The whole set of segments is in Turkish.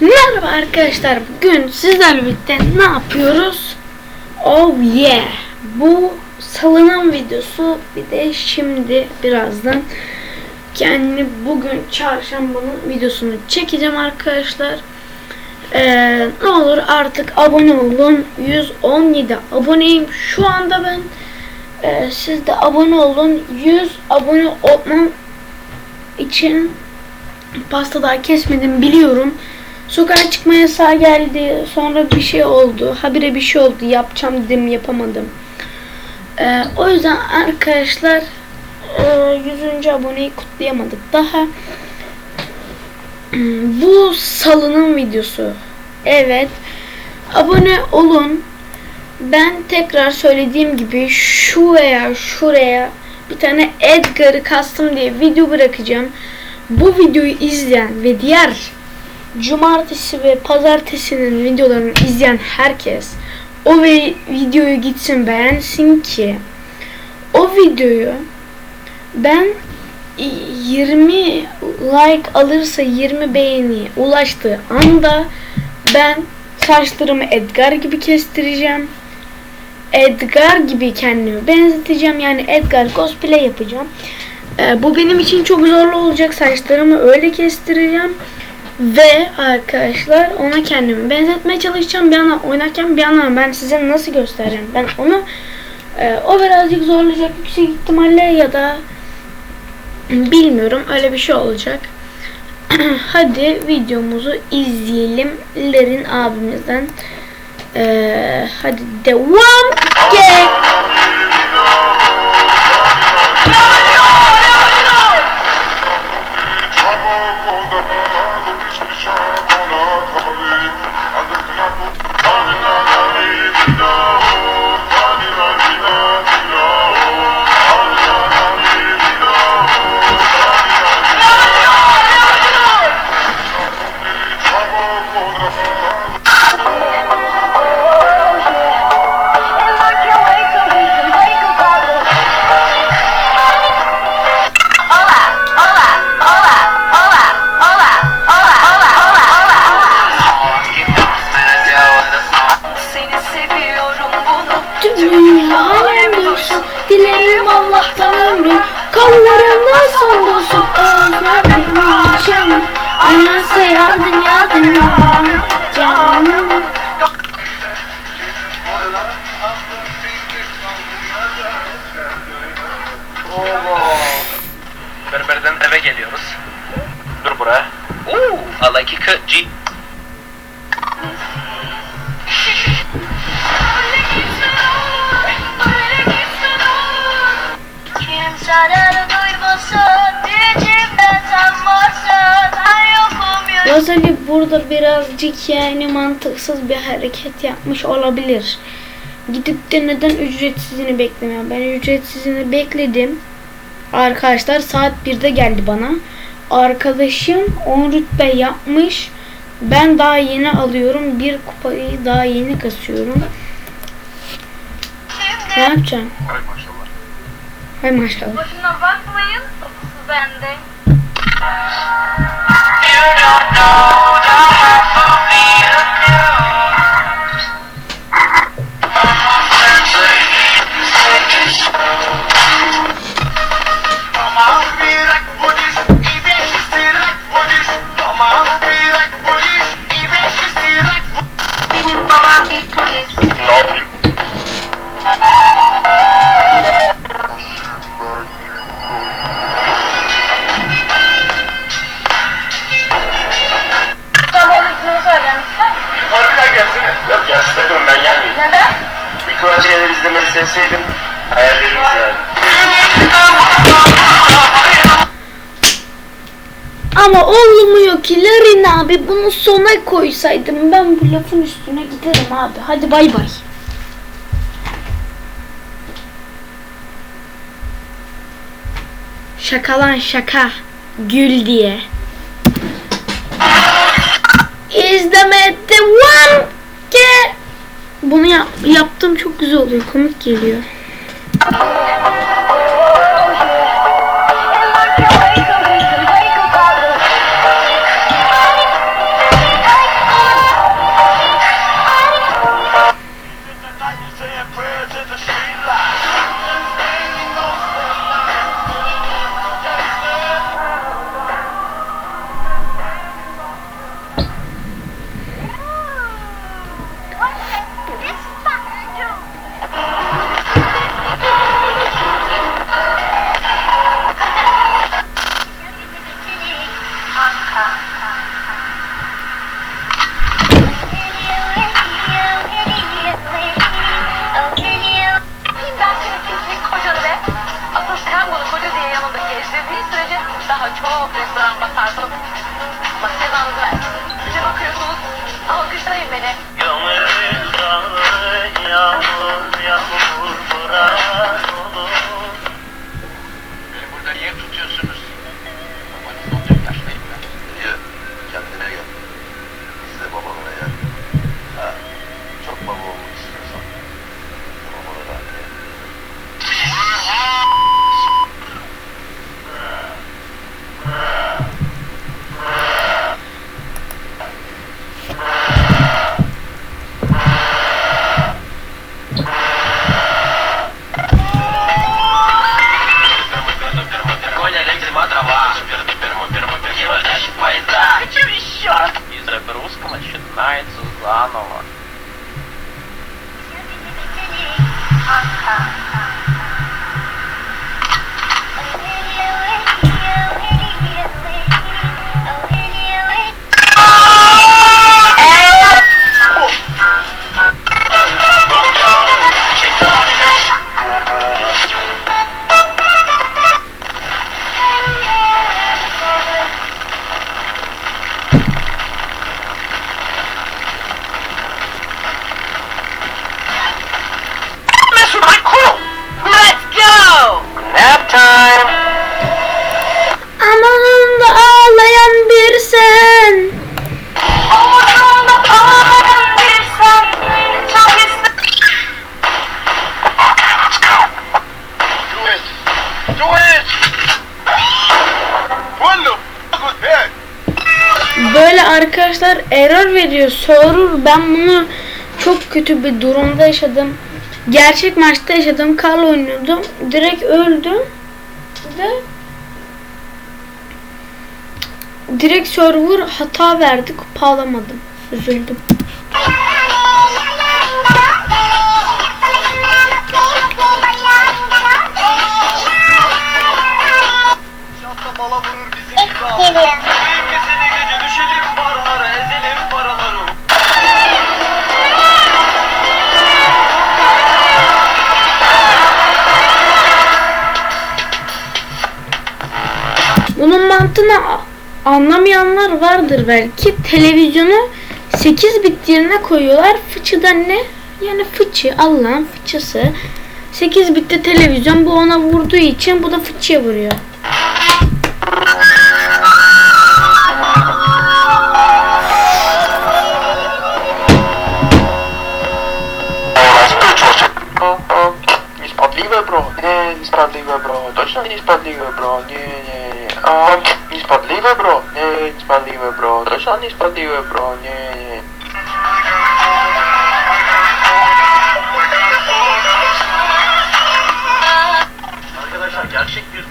Merhaba arkadaşlar. Bugün sizlerle birlikte ne yapıyoruz? Oh yeah. Bu salınan videosu bir de şimdi birazdan kendi bugün çarşambanın videosunu çekeceğim arkadaşlar. Ee, ne olur artık abone olun. 117 aboneyim. Şu anda ben e, siz de abone olun. 100 abone olmam için pasta daha kesmedim biliyorum. Sokağa çıkma yasağı geldi. Sonra bir şey oldu. Habire bir şey oldu. Yapacağım dedim yapamadım. Ee, o yüzden arkadaşlar e, 100. aboneyi kutlayamadık daha. Bu salının videosu. Evet. Abone olun. Ben tekrar söylediğim gibi şu veya şuraya bir tane Edgar'ı kastım diye video bırakacağım. Bu videoyu izleyen ve diğer cumartesi ve pazartesinin videolarını izleyen herkes o ve videoyu gitsin beğensin ki o videoyu ben 20 like alırsa 20 beğeni ulaştığı anda ben saçlarımı Edgar gibi kestireceğim. Edgar gibi kendimi benzeteceğim. Yani Edgar cosplay yapacağım. Ee, bu benim için çok zorlu olacak. Saçlarımı öyle kestireceğim. Ve arkadaşlar ona kendimi benzetmeye çalışacağım. Bir yandan oynarken bir yandan ben size nasıl göstereceğim. Ben onu e, o birazcık zorlayacak yüksek ihtimalle ya da bilmiyorum öyle bir şey olacak. Hadi videomuzu izleyelim. Lerin abimizden. Ee, hadi devam. Gel. Anası yardım yardım Canım Berberden eve geliyoruz. Dur buraya. Oo, I like. G. Rosalie burada birazcık yani mantıksız bir hareket yapmış olabilir. Gidip de neden ücretsizini beklemiyor? Ben ücretsizini bekledim. Arkadaşlar saat 1'de geldi bana. Arkadaşım 10 rütbe yapmış. Ben daha yeni alıyorum. Bir kupayı daha yeni kasıyorum. Ne yapacağım? Ay maşallah. Hay maşallah. Boşuna bakmayın Topusu bende Benim Hayallerimiz yani. Ama olmuyor ki Larin abi bunu sona koysaydım ben bu lafın üstüne giderim abi. Hadi bay bay. Şakalan şaka. Gül diye. İzleme devam ki. Bunu yap, yaptım çok güzel oluyor. Komik geliyor. Daha çok restoran batarsın. Ama Ahnung. Error veriyor. Server ben bunu çok kötü bir durumda yaşadım. Gerçek maçta yaşadım. Karla oynuyordum. Direkt öldüm. Ve direkt server hata verdi. Kupa alamadım. Üzüldüm. Bunun mantığını a- anlamayanlar vardır belki. Televizyonu 8 bit yerine koyuyorlar. Fıçıda ne? Yani fıçı, Allah'ın fıçısı. 8 bitte televizyon bu ona vurduğu için bu da fıçıya vuruyor. Niesprawiedliwe bro, nie, niesprawiedliwe bro, точно niesprawiedliwe bro, nie, nie, nie, A, niespadliwe bro, nie, niespadliwe bro, to są niespadliwe bro, nie, nie. Arkadaşlar gerçek bir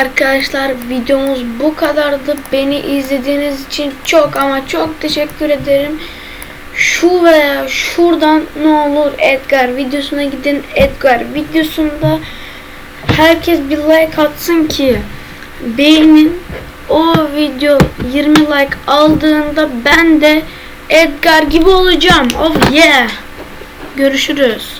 arkadaşlar videomuz bu kadardı. Beni izlediğiniz için çok ama çok teşekkür ederim. Şu veya şuradan ne olur Edgar videosuna gidin. Edgar videosunda herkes bir like atsın ki beğenin. O video 20 like aldığında ben de Edgar gibi olacağım. Oh yeah. Görüşürüz.